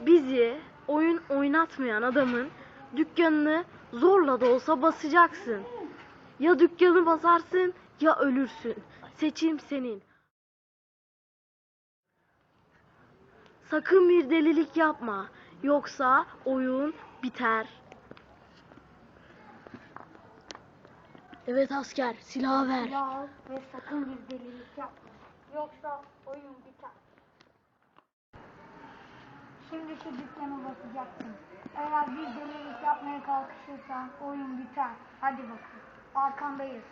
bizi oyun oynatmayan adamın dükkanını zorla da olsa basacaksın. Ya dükkanı basarsın ya ölürsün. Seçim senin. Sakın bir delilik yapma. Yoksa oyun biter. Evet asker, silahı ver. Ya ve sakın bir delilik yapma. Yoksa oyun biter. Şimdi şu dükkanı basacaksın. Eğer bir delilik yapmaya kalkışırsan oyun biter. Hadi bakalım. Arkandayız.